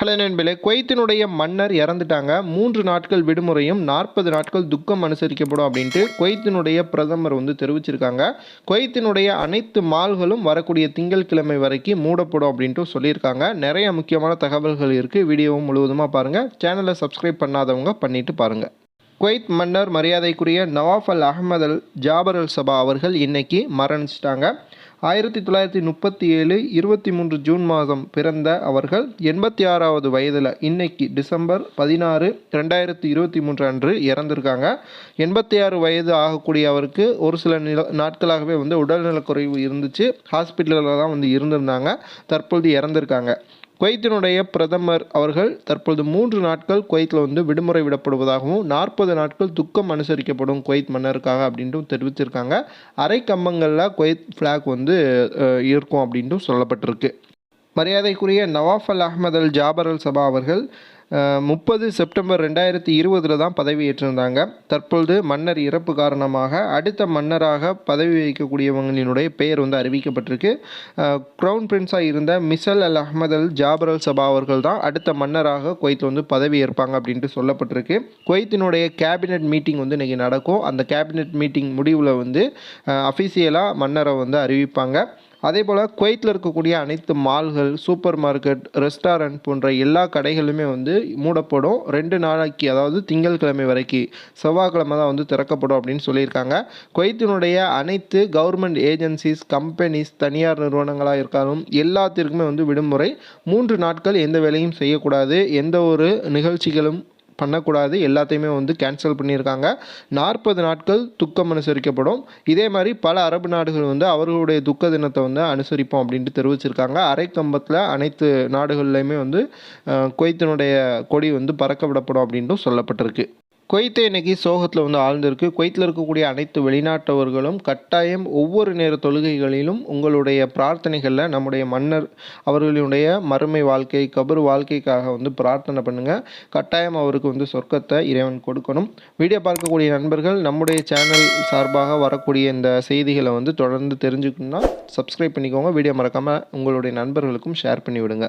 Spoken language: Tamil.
ஹலோ நண்பர்களே குவைத்தினுடைய மன்னர் இறந்துட்டாங்க. மூன்று நாட்கள் விடுமுறையும் நாற்பது நாட்கள் துக்கம் அனுசரிக்கப்படும் அப்படின்ட்டு குவைத்தினுடைய பிரதமர் வந்து தெரிவிச்சிருக்காங்க. குவைத்தினுடைய அனைத்து மால்களும் வரக்கூடிய திங்கட்கிழமை வரைக்கும் மூடப்படும் அப்படின்ட்டு சொல்லியிருக்காங்க. நிறைய முக்கியமான தகவல்கள் இருக்குது வீடியோவும் முழுவதுமாக பாருங்கள் சேனலை சப்ஸ்கிரைப் பண்ணாதவங்க பண்ணிட்டு பாருங்கள் குவைத் மன்னர் மரியாதைக்குரிய Nawaf Al Ahmad Al Jaber Al Sabah அவர்கள் இன்னைக்கு மரணிச்சிட்டாங்க. ஆயிரத்தி தொள்ளாயிரத்தி முப்பத்தி ஏழு இருபத்தி மூன்று ஜூன் மாதம் பிறந்த அவர்கள் எண்பத்தி ஆறாவது வயதில் இன்னைக்கு டிசம்பர் பதினாறு ரெண்டாயிரத்தி இருபத்தி மூன்று அன்று இறந்திருக்காங்க. எண்பத்தி ஆறு வயது ஆகக்கூடிய அவருக்கு ஒரு சில நில நாட்களாகவே வந்து உடல்நலக்குறைவு இருந்துச்சு. ஹாஸ்பிட்டலில் தான் வந்து இருந்திருந்தாங்க. தற்பொழுது இறந்திருக்காங்க. குவைத்தினுடைய பிரதமர் அவர்கள் தற்பொழுது மூன்று நாட்கள் குவைத்தில் வந்து விடுமுறை விடப்படுவதாகவும் நாற்பது நாட்கள் துக்கம் அனுசரிக்கப்படும் குவைத் மன்னருக்காக அப்படின்ட்டும் தெரிவிச்சிருக்காங்க அரை கம்பங்களில் குவைத் ஃப்ளாக் வந்து இருக்கும் அப்படின்ட்டும் சொல்லப்பட்டிருக்கு. மரியாதைக்குரிய Nawaf al Ahmad al Jaber al Sabah அவர்கள் முப்பது செப்டம்பர் ரெண்டாயிரத்தி இருபதில் தான் பதவி ஏற்றிருந்தாங்க தற்பொழுது மன்னர் இறப்பு காரணமாக அடுத்த மன்னராக பதவி வகிக்கக்கூடியவங்களினுடைய பெயர் வந்து அறிவிக்கப்பட்டிருக்கு. க்ரௌன் பிரின்ஸாக இருந்த மிசல் அல் அஹ்மத் அல் ஜாபர் அல் சபா அவர்கள் தான் அடுத்த மன்னராக குவைத்தில் வந்து பதவி ஏற்பாங்க அப்படின்ட்டு சொல்லப்பட்டிருக்கு. குவைத்தினுடைய கேபினெட் மீட்டிங் வந்து இன்றைக்கி நடக்கும். அந்த கேபினெட் மீட்டிங் முடிவில் வந்து அஃபிஷியலாக மன்னரை வந்து அறிவிப்பாங்க. அதே போல் குவைத்தில் இருக்கக்கூடிய அனைத்து மால்கள் சூப்பர் மார்க்கெட் ரெஸ்டாரண்ட் போன்ற எல்லா கடைகளுமே வந்து மூடப்படும். ரெண்டு நாளைக்கு அதாவது திங்கட்கிழமை வரைக்கும் செவ்வாய்க்கிழமை தான் வந்து திறக்கப்படும் அப்படின்னு சொல்லியிருக்காங்க. குவைத்தினுடைய அனைத்து கவர்மெண்ட் ஏஜென்சிஸ் கம்பெனிஸ் தனியார் நிறுவனங்களாக இருக்காலும் எல்லாத்திற்குமே வந்து விடுமுறை. மூன்று நாட்கள் எந்த வேலையும் செய்யக்கூடாது. எந்த ஒரு நிகழ்ச்சிகளும் பண்ணக்கூடாது. எல்லாத்தையுமே வந்து கேன்சல் பண்ணியிருக்காங்க. நாற்பது நாட்கள் துக்கம் அனுசரிக்கப்படும். இதே மாதிரி பல அரபு நாடுகள் வந்து அவர்களுடைய துக்க தினத்தை வந்து அனுசரிப்போம் அப்படின்ட்டு தெரிவிச்சிருக்காங்க. அரைக்கம்பத்தில் அனைத்து நாடுகள்லையுமே வந்து குவைத்தினுடைய கொடி வந்து பறக்க விடப்படும் அப்படின்ட்டும் சொல்லப்பட்டிருக்கு. குவைத்தை இன்னைக்கு சோகத்தில் வந்து ஆழ்ந்திருக்கு. குவைத்தில் இருக்கக்கூடிய அனைத்து வெளிநாட்டவர்களும் கட்டாயம் ஒவ்வொரு நேர தொழுகைகளிலும் உங்களுடைய பிரார்த்தனைகளில் நம்முடைய மன்னர் அவர்களுடைய மறுமை வாழ்க்கை கபர் வாழ்க்கைக்காக வந்து பிரார்த்தனை பண்ணுங்கள் கட்டாயம் அவருக்கு வந்து சொர்க்கத்தை இறைவன் கொடுக்கணும். வீடியோ பார்க்கக்கூடிய நண்பர்கள் நம்முடைய சேனல் சார்பாக வரக்கூடிய இந்த செய்திகளை வந்து தொடர்ந்து தெரிஞ்சுக்கணும்னா சப்ஸ்கிரைப் பண்ணிக்கோங்க. வீடியோ மறக்காமல் உங்களுடைய நண்பர்களுக்கும் ஷேர் பண்ணிவிடுங்க.